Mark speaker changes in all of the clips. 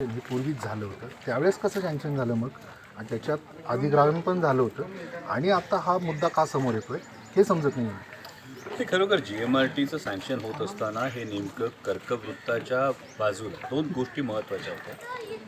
Speaker 1: हे पूर्वीच झालं होतं. त्यावेळेस कसं सँक्शन झालं मग? आणि त्याच्यात अधिग्रहण पण झालं होतं. आणि आता हा मुद्दा का समोर येतोय हे समजत नाही
Speaker 2: ते खरोखर जी एम आर टीचं सँक्शन होत असताना हे नेमकं कर्कवृत्ताच्या बाजूला दोन गोष्टी महत्त्वाच्या होत्या.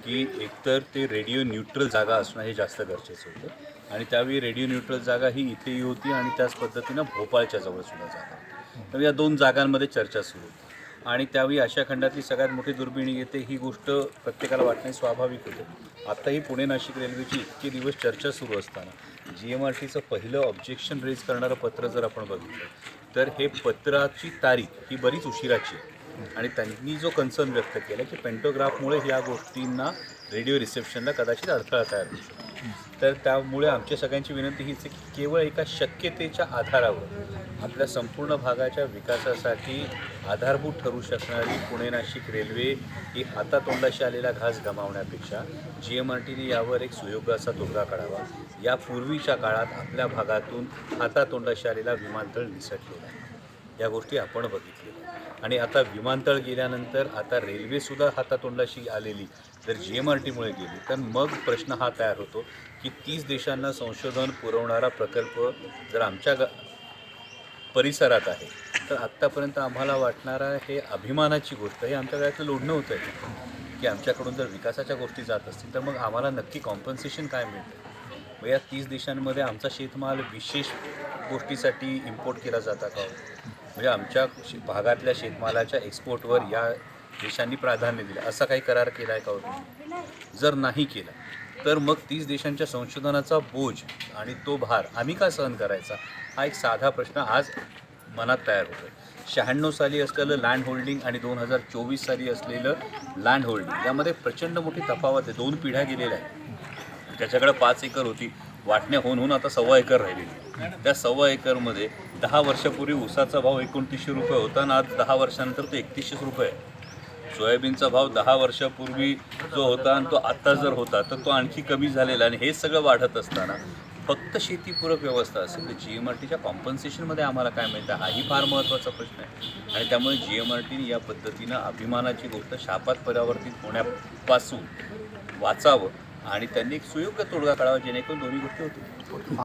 Speaker 2: की एकतर ते रेडिओ न्यूट्रल जागा असणं हे जास्त गरजेचं होतं. आणि त्यावेळी रेडिओ न्यूट्रल जागा ही इथेही होती आणि त्याच पद्धतीनं भोपाळच्या जवळसुद्धा जागा होती. तर या दोन जागांमध्ये चर्चा सुरू होती. आणि त्यावेळी आशिया खंडातली सगळ्यात मोठी दुर्बिणी येते ही गोष्ट प्रत्येकाला वाटणे स्वाभाविक होते. आत्ताही पुणे नाशिक रेल्वेची इतके दिवस चर्चा सुरू असताना जी एम आर टीचं पहिलं ऑब्जेक्शन रेज करणारं पत्र जर आपण बघितलं तर हे पत्राची तारीख ही बरीच उशिराची आहे. आणि त्यांनी जो कन्सर्न व्यक्त केला की पेंटोग्राफमुळे या गोष्टींना रेडिओ रिसेप्शनला कदाचित अडथळा तयार होऊ शकतो. तर त्यामुळे आमच्या सगळ्यांची विनंती हीच आहे की केवळ एका शक्यतेच्या आधारावर आपल्या संपूर्ण भागाच्या विकासासाठी आधारभूत ठरू शकणारी पुणे नाशिक रेल्वे ही हातातोंडाशी आलेला घास गमावण्यापेक्षा जी एम आर टीने यावर एक सुयोगाचा तोडगा काढावा. यापूर्वीच्या काळात आपल्या भागातून हातातोंडाशी आलेला विमानतळ निसटलेला आहे. या गोष्टी आपण बघितलेल्या आणि आता विमानतळ गेल्यानंतर आता रेल्वेसुद्धा हातातोंडाशी आलेली. जर जी एम आर टीमुळे गेली. तर मग प्रश्न हा तयार होतो की तीस देशांना संशोधन पुरवणारा प्रकल्प जर आमच्या ग परिसरात आहे तर आत्तापर्यंत आम्हाला वाटणारा हे अभिमानाची गोष्ट हे आमच्या गळ्यातलं लोढणं होतं आहे की आमच्याकडून जर विकासाच्या गोष्टी जात असतील तर मग आम्हाला नक्की कॉम्पन्सेशन काय मिळतं? मग या तीस देशांमध्ये आमचा शेतमाल विशेष गोष्टीसाठी इम्पोर्ट केला जाता का हो? म्हणजे आमच्या शे- भागातल्या शेतमालाच्या एक्सपोर्टवर या देशांनी प्राधान्य दिलं. असा काही करार केला आहे का हो तुम्ही? जर नाही केला तर मग तीस देशांच्या संशोधनाचा बोज आणि तो भार आम्ही का सहन करायचा? हा एक साधा प्रश्न आज मनात तयार होतो शहाण्णव साली असलेलं लँड होल्डिंग आणि दोन हजार चोवीस साली असलेलं लँड होल्डिंग यामध्ये प्रचंड मोठी तफावत आहे. दोन पिढ्या गेलेल्या आहेत. त्याच्याकडे पाच एकर होती. वाटण्या होऊन होऊन आता सव्वा एकर राहिलेली त्या सव्वा एकरमध्ये दहा वर्षापूर्वी ऊसाचा भाव एकोणतीसशे रुपये होता आणि आज दहा वर्षानंतर तो एकतीसशेच रुपये आहे. सोयाबीनचा भाव दहा वर्षापूर्वी जो होता आणि तो आत्ता जर होता तर तो आणखी कमी झालेला आणि हे सगळं वाढत असताना फक्त शेतीपूरक व्यवस्था असेल तर जी एम आर टीच्या कॉम्पन्सेशनमध्ये आम्हाला काय मिळतं हाही फार महत्त्वाचा प्रश्न आहे. आणि त्यामुळे जी एम आर टीने या पद्धतीनं अभिमानाची गोष्ट शापात परावर्तित होण्यापासून वाचावं आणि त्यांनी एक सुयोग्य तोडगा काढावा जेणेकरून दोन्ही गोष्टी होतील.